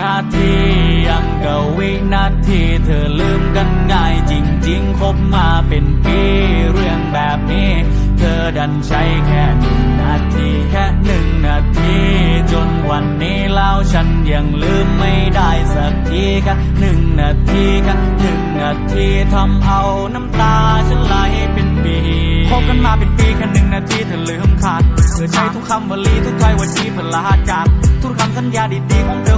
นาทียังกับวินาทีเธอลืมกันง่ายจริงๆคบมาเป็นปีเรื่องแบบนี้ เธอดันใช้แค่หนึ่งนาทีแค่หนึ่งนาที จนวันนี้แล้วฉันยังลืมไม่ได้สักทีแค่หนึ่งนาทีแค่หนึ่งนาทีทำเอาน้ำตาฉันไหลเป็นปีคบกันมาเป็นปีแค่หนึ่งนาทีเธอลืมขาดเธอใช้ทุกคำวลีทุกถ้อยวันที่เพื่อลาจากทุกคำสัญญาดีๆของเธอ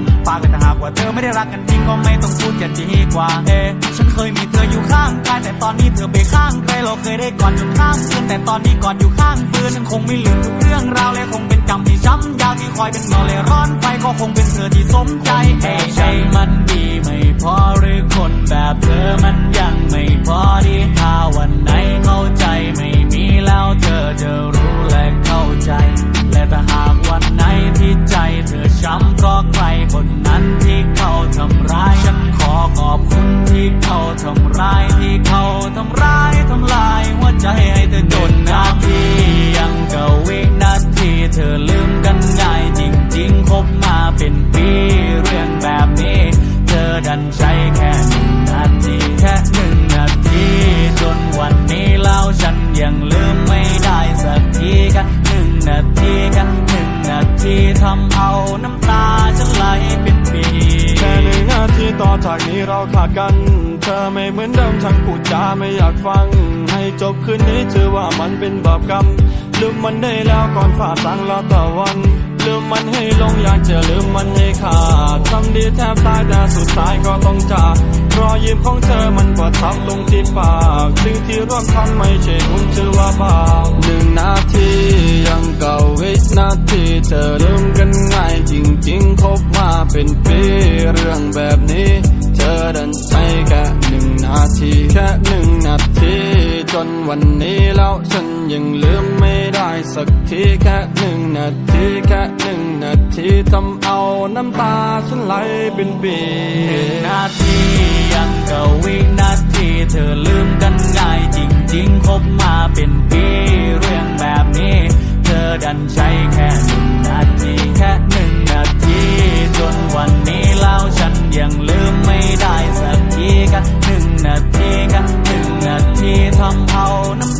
มปากแต่หากว่าเธอไม่ได้รักกันจริงก็ไม่ต้องพูดจะดีกว่าเอะฉันเคยมีเธออยู่ข้างกายแต่ตอนนี้เธอไปข้างใครเราเคยได้กอดจนข้ามคืนแต่ตอนนี้กอดอยู่ข้างปืนฉันคงไม่ลืมทุกเรื่องราวและคงเป็นกรรมที่ช้ำยาวที่คอยเป็นเงาเลยร้อนไฟก็คงเป็นเธอที่สมใจเอะใช่มันดีไหม ใจให้เธอจนนาทียังกับวินาทีเธอลืมกันง่ายจริงๆคบมาเป็นปีเรื่องแบบนี้ เธอดันใช้แค่หนึ่งนาทีแค่หนึ่งนาทีจนวันนี้แล้วฉันยังลืมไม่ได้สักทีแค่หนึ่งนาทีแค่หนึ่งนาทีทำเอาน้ำตาฉันไหลเป็นปีแค่หนึ่งนาทีต่อจากนี้เราขาดกัน เธอไม่เหมือนเดิมทั้งพูดจาไม่อยากฟัง จบคืนนี้ถือว่ามันเป็นบาปกรรม ลืมมันได้แล้วก่อนฝ่าสังละตะวัน ลืมมันให้ลงอยากจะลืมมันให้ขาดทำดีแทบตายแต่สุดท้ายก็ต้องจากรอยยิ้มของเธอมันประทับลงที่ปากสิ่งที่ร่วมทำไม่ใช่คุณถือว่าบาปหนึ่งนาทียังเก่าวินาทีเธอลืมกันง่ายจริงๆคบมาเป็นปีเรื่องแบบนี้ เธอดันใช้แค่หนึ่งนาทีแค่หนึ่งนาที วันนี้แล้วฉันยังลืมไม่ได้สักทีแค่หนึ่งนาทีแค่หนึ่งนาทีทำเอาน้ำตาฉันไหลเป็นปีหนึ่งนาทียังกัวินาทีเธอลืมกันง่ายจริงๆคบมาเป็นปีเรื่องแบบนี้ เธอดันใช้แค่หนึ่งนาทีแค่หนึ่งนาทีจนวันนี้แล้วฉันยัง somehow. Nam-